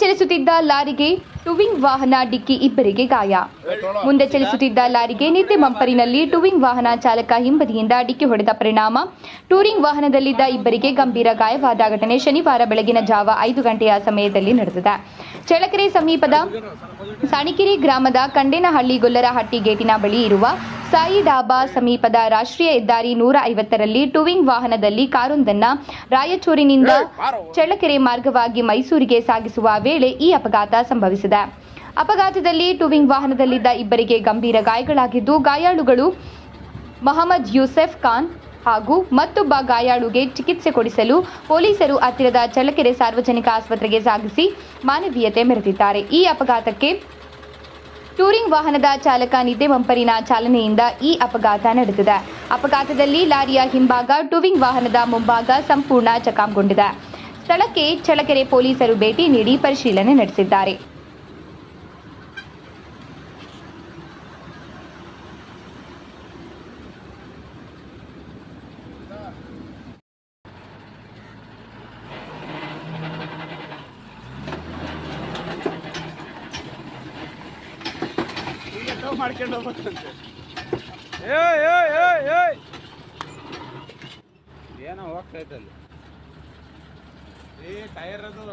ಚಲಿಸುತ್ತಿದ್ದ ಲಾರಿಗೆ ಟುವಿಂಗ್ ವಾಹನ ಡಿಕ್ಕಿ ಇಬ್ಬರಿಗೆ ಗಾಯ. ಮುಂದೆ ಚಲಿಸುತ್ತಿದ್ದ ಲಾರಿಗೆ ನಿತ್ಯ ಮಂಪರಿನಲ್ಲಿ ಟುವಿಂಗ್ ವಾಹನ ಚಾಲಕ ಹಿಂಬದಿಯಿಂದ ಡಿಕ್ಕಿ ಹೊಡೆದ ಪರಿಣಾಮ. ಟೂರಿಂಗ್ ವಾಹನದಲ್ಲಿದ್ದ ಇಬ್ಬರಿಗೆ ಗಂಭೀರ ಗಾಯವಾದ ಘಟನೆ ಶನಿವಾರ ಬೆಳಗಿನ ಜಾವ ಐದು ಗಂಟೆಯ ಸಮಯದಲ್ಲಿ ನಡೆದಿದೆ. ಚಳಕೆರೆ ಸಮೀಪದ ಸಾಣಿಕೆರೆ ಗ್ರಾಮದ ಕಂಡೇನಹಳ್ಳಿ ಗೊಲ್ಲರಹಟ್ಟಿ ಗೇಟಿನ ಬಳಿ ಇರುವ ಸಾಯಿ ಡಾಬಾ ಸಮೀಪದ ರಾಷ್ಟ್ರೀಯ ಹೆದ್ದಾರಿ ನೂರ ಐವತ್ತರಲ್ಲಿ ಟೂವಿಂಗ್ ವಾಹನದಲ್ಲಿ ಕಾರೊಂದನ್ನ ರಾಯಚೂರಿನಿಂದ ಚಳ್ಳಕೆರೆ ಮಾರ್ಗವಾಗಿ ಮೈಸೂರಿಗೆ ಸಾಗಿಸುವ ವೇಳೆ ಈ ಅಪಘಾತ ಸಂಭವಿಸಿದೆ. ಅಪಘಾತದಲ್ಲಿ ಟೂವಿಂಗ್ ವಾಹನದಲ್ಲಿದ್ದ ಇಬ್ಬರಿಗೆ ಗಂಭೀರ ಗಾಯಗಳಾಗಿದ್ದು ಗಾಯಾಳುಗಳು ಮಹಮ್ಮದ್ ಯೂಸೆಫ್ ಖಾನ್ ಹಾಗೂ ಮತ್ತೊಬ್ಬ ಗಾಯಾಳುಗೆ ಚಿಕಿತ್ಸೆ ಕೊಡಿಸಲು ಪೊಲೀಸರು ಹತ್ತಿರದ ಚಳ್ಳಕೆರೆ ಸಾರ್ವಜನಿಕ ಆಸ್ಪತ್ರೆಗೆ ಸಾಗಿಸಿ ಮಾನವೀಯತೆ ಮೆರೆದಿದ್ದಾರೆ. ಈ ಅಪಘಾತಕ್ಕೆ ಟೂರಿಂಗ್ ವಾಹನದ ಚಾಲಕ ನಿದ್ದೆ ಮಂಪರಿನ ಚಾಲನೆಯಿಂದ ಈ ಅಪಘಾತ ನಡೆದಿದೆ. ಅಪಘಾತದಲ್ಲಿ ಲಾರಿಯ ಹಿಂಭಾಗ ಟೂರಿಂಗ್ ವಾಹನದ ಮುಂಭಾಗ ಸಂಪೂರ್ಣ ಚಕಾಂಗೊಂಡಿದೆ ಸ್ಥಳಕ್ಕೆ ಚಳಕೆರೆ ಪೊಲೀಸರು ಭೇಟಿ ನೀಡಿ ಪರಿಶೀಲನೆ ನಡೆಸಿದ್ದಾರೆ. ಮಾಡ್ಕೊಂಡು ಹೋಗ್ಬೇಕಂತೆ ಏಯ್ ಏಯ್ ಏಯ್ ಏಯ್. ಏನೋ ಹೋಗ್ತೈತೆ ಅಲ್ಲಿ ಏ ಟೈರ್ ಅದು